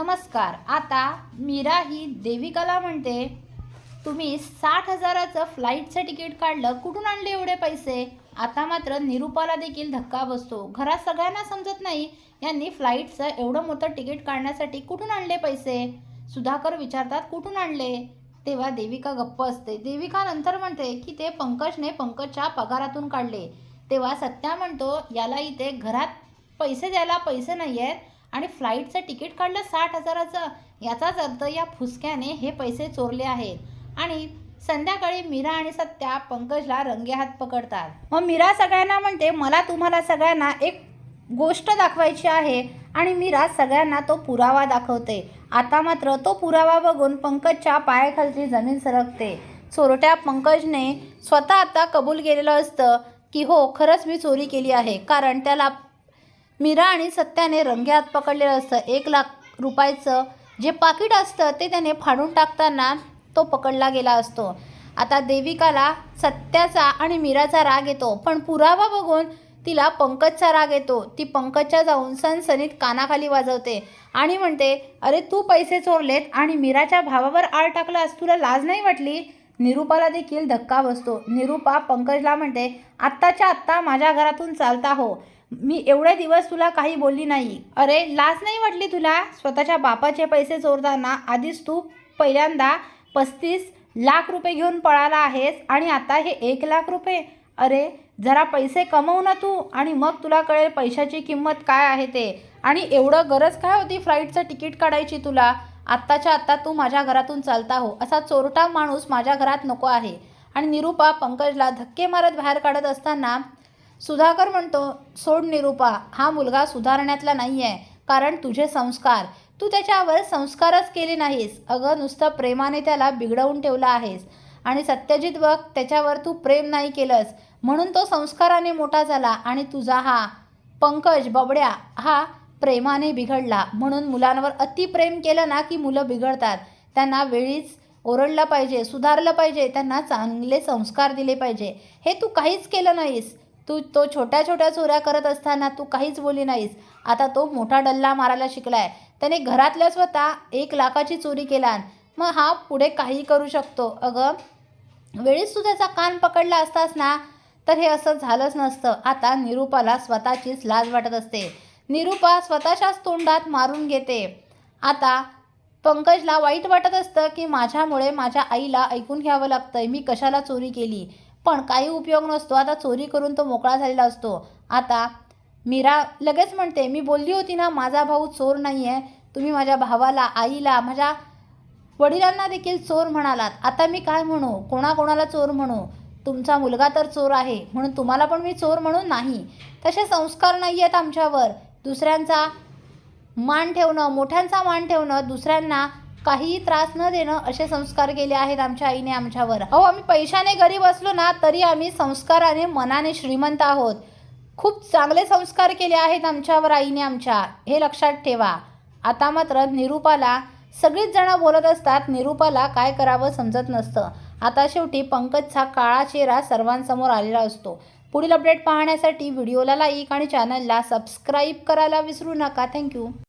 नमस्कार. आता मीरा ही देविकाला म्हणते तुम्ही साठ हजाराचं फ्लाईटचं तिकीट काढलं कुठून आणले एवढे पैसे? आता मात्र निरुपाला देखील धक्का बसतो. घरात सगळ्यांना समजत नाही यांनी फ्लाईटचं एवढं मोठं तिकीट काढण्यासाठी कुठून आणले पैसे? सुधाकर विचारतात कुठून आणले? तेव्हा देविका गप्प असते. देविका नंतर म्हणते की ते पंकजने पंकजच्या पगारातून काढले. तेव्हा सत्या म्हणतो याला इथे घरात पैसे द्यायला पैसे नाही आहेत आणि फ्लाईटचं तिकीट काढलं साठ हजाराचं याचाच अर्थ या फुसक्याने हे पैसे चोरले आहेत. आणि संध्याकाळी मीरा आणि सत्या पंकजला रंगे हात पकडतात. मग मीरा सगळ्यांना म्हणते मला तुम्हाला सगळ्यांना एक गोष्ट दाखवायची आहे. आणि मीरा सगळ्यांना तो पुरावा दाखवते. आता मात्र तो पुरावा बघून पंकजच्या पायाखालची जमीन सरकते. चोरट्या पंकजने स्वतः आता कबूल केलेलं असतं की हो खरंच मी चोरी केली आहे. कारण त्याला मीरा आणि सत्याने रंगे हात पकडलेलं असतं. एक लाख रुपयाचं जे पाकिट असतं ते त्याने फाडून टाकताना तो पकडला गेला असतो. आता देविकाला सत्याचा आणि मीराचा राग येतो पण पुरावा बघून तिला पंकजचा राग येतो. ती पंकजच्या जाऊन सनसनीत कानाखाली वाजवते आणि म्हणते अरे तू पैसे चोरलेत आणि मीराच्या भावावर आळ टाकलास तुला लाज नाही वाटली? निरूपाला देखील धक्का बसतो. निरूपा पंकजला म्हणते आत्ताच्या आत्ता माझ्या घरातून चालता हो. मी एवढे दिवस तुला काही बोलली नाही. अरे लाज नाही वाटली तुला? स्वतःच्या बापाचे पैसे चोरताना आधीच तू पहिल्यांदा पस्तीस लाख रुपये घेऊन पळाला आहेस आणि आता हे एक लाख रुपये? अरे जरा पैसे कमवू ना तू आणि मग तुला कळेल पैशाची किंमत काय आहे ते. आणि एवढं गरज काय होती फ्लाईटचं तिकीट काढायची तुला? आत्ताच्या आत्ता तू माझ्या घरातून चालता हो. असा चोरटा माणूस माझ्या घरात नको आहे. आणि निरूपा पंकजला धक्के मारत बाहेर काढत असताना सुधाकर म्हणतो सोड निरूपा हा मुलगा सुधारण्यातला नाही आहे कारण तुझे संस्कार. तू त्याच्यावर संस्कारच केले नाहीस. अगं नुसतं प्रेमाने त्याला बिघडवून ठेवलं आहेस. आणि सत्यजित बघ त्याच्यावर तू प्रेम नाही केलंस. म्हणून तो संस्काराने मोठा झाला आणि तुझा हा पंकज बबड्या हा प्रेमाने बिघडला. म्हणून मुलांवर अतिप्रेम केलं ना की मुलं बिघडतात. त्यांना वेळीच ओरडलं पाहिजे सुधारलं पाहिजे त्यांना चांगले संस्कार दिले पाहिजे. हे तू काहीच केलं नाहीस. तू तो छोट्या छोट्या चोऱ्या करत असताना तू काहीच बोली नाहीस. आता तो मोठा डल्ला मारायला शिकलाय. त्याने घरातल्या स्वतः एक लाखाची चोरी केला मग हा पुढे काही करू शकतो. अगं वेळीच तू त्याचा कान पकडला असतास ना तर हे असं झालंच नसतं. आता निरूपाला स्वतःचीच लाज वाटत असते. निरूपा स्वतःच्याच तोंडात मारून घेते. आता पंकजला वाईट वाटत असतं की माझ्यामुळे माझ्या आईला ऐकून घ्यावं लागतंय. मी कशाला चोरी केली? पण काही उपयोग नसतो. आता चोरी करून तो मोकळा झालेला असतो. आता मीरा लगेच म्हणते मी बोलली होती ना माझा भाऊ चोर नाही आहे तुम्ही माझ्या भावाला आईला माझ्या वडिलांना देखील चोर म्हणालात. आता मी काय म्हणू? कोणाकोणाला चोर म्हणू? तुमचा मुलगा तर चोर आहे म्हणून तुम्हाला पण मी चोर म्हणून नाही. तसे संस्कार नाही आहेत आमच्यावर. दुसऱ्यांचा मान ठेवणं मोठ्यांचा मान ठेवणं दुसऱ्यांना काहीही त्रास न देणं असे संस्कार केले आहेत आमच्या आईने आमच्यावर. अहो आम्ही पैशाने गरीब असलो ना तरी आम्ही संस्काराने मनाने श्रीमंत आहोत. खूप चांगले संस्कार केले आहेत आमच्यावर आईने आमच्या. हे लक्षात ठेवा. आता मात्र निरूपाला सगळीच जणं बोलत असतात निरूपाला काय करावं समजत नसतं. आता शेवटी पंकजचा काळा चेहरा सर्वांसमोर आलेला असतो. पुढील अपडेट पाहण्यासाठी व्हिडिओला लाईक आणि चॅनलला सबस्क्राईब करायला विसरू नका. थँक्यू